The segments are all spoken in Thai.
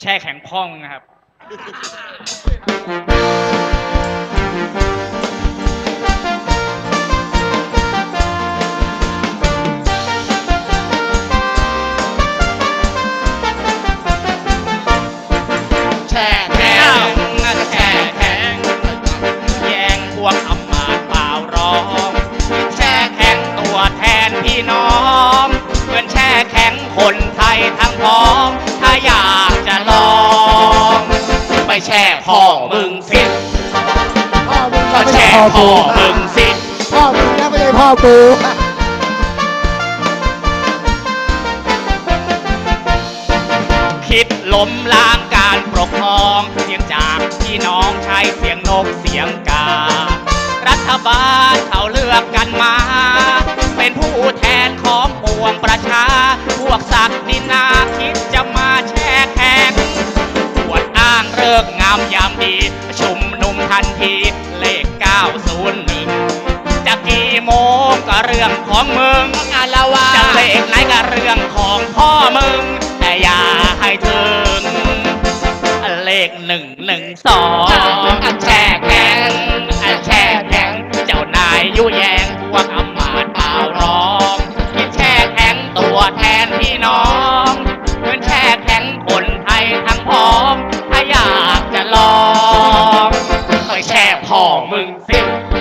แช่แข็งพ่องนะครับ จะลอง ไปแช่พ่อมึงสิพ่อมึงก็แช่พ่อมึงสิพ่อมึงนะไม่ใช่พ่อกูคิดล้มล้างการปกครองเสียงจากพี่น้องใช้เสียงนกเสียงกา รัฐบาลเขาเลือก ลิกงามยามดี ชุมนุมทันที เลข 901 จะกี่โมงก็เรื่องของมึงงานละว่าจะเลขไหนก็เรื่องของพ่อมึง แต่อย่าให้ถึงเลขหนึ่งหนึ่งสองอันแช่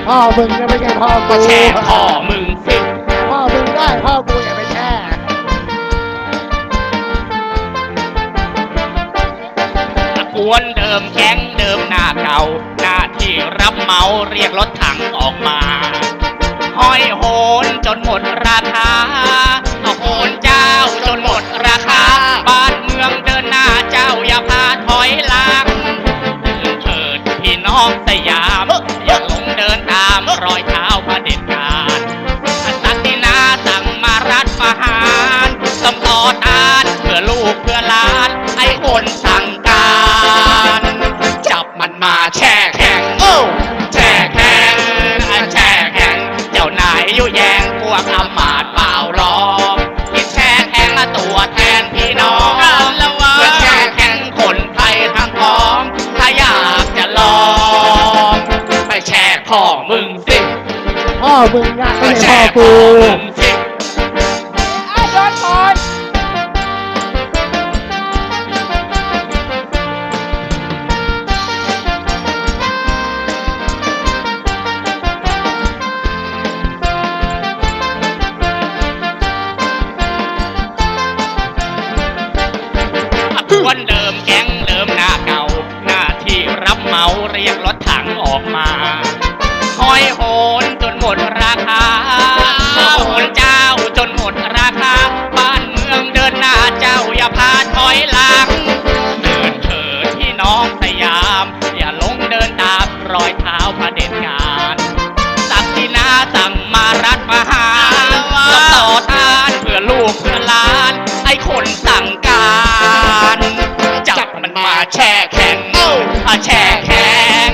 พ่อมึงนะไม่ใช่พ่อกูก็แช่พ่อมึงสิพ่อมึงได้พ่อกูอย่าไปแช่ตะกวนเดิมแก๊งเดิมหน้าเก่า หน้าที่รับเหมาเรียกรถถังออกมา ห้อยโหนจนหมด วกอำมาตย์เปล่าร้องคิดแช่แข็งอะตัวแทนพี่น้องเพื่อแช่แข็งคนไทยทั้งพ้อง ถ้าอยากจะลองไปแช่พ่อมึงสิพ่อมึงนะไม่ไปใช่แช่พ่อพ่กู ท แช่แข็ง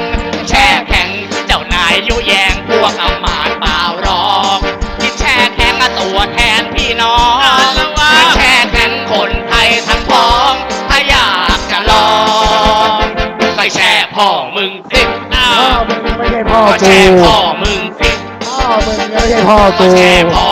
แช่แข็ง เจ้านายยุแยงพวกอำมาตย์เปล่าร้องกินแช่แข็งอะตัวแทนพี่น้องมันแช่แข็งคนไทยทั้งพ้องถ้าอยากจะลองไปแช่พ่อมึงสิพ่อมึงนะไม่ใช่พ่อก็กูแช่พ่อมึงสิพ่อมึงนะไม่ใช่พ่อก็กู แช่พ่อ